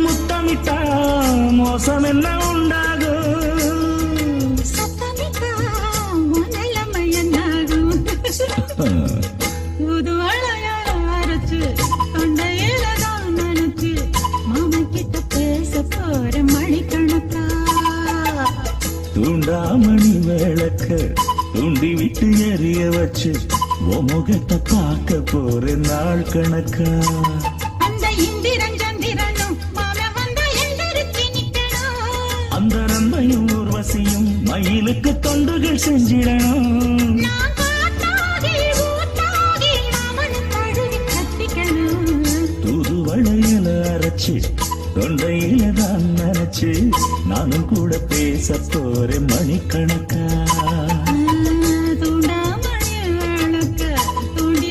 முத்தமிட்டா மோசம் என்ன உண்டாகும் தூண்டாமணி விளக்க தூண்டி விட்டு எரிய வச்சு உன் முகத்தை பார்க்க போற நாள் கணக்கா? உன்னையும் உர்வசியும் மயிலுக்கு தொண்டுகள் செஞ்சிடணும். தூதுவளையில அரைச்சு தொண்டையில தான் நினைச்சு நானும் கூட பேச போறேன் மணிக்கணக்கா. தூண்டாமணி தூண்டி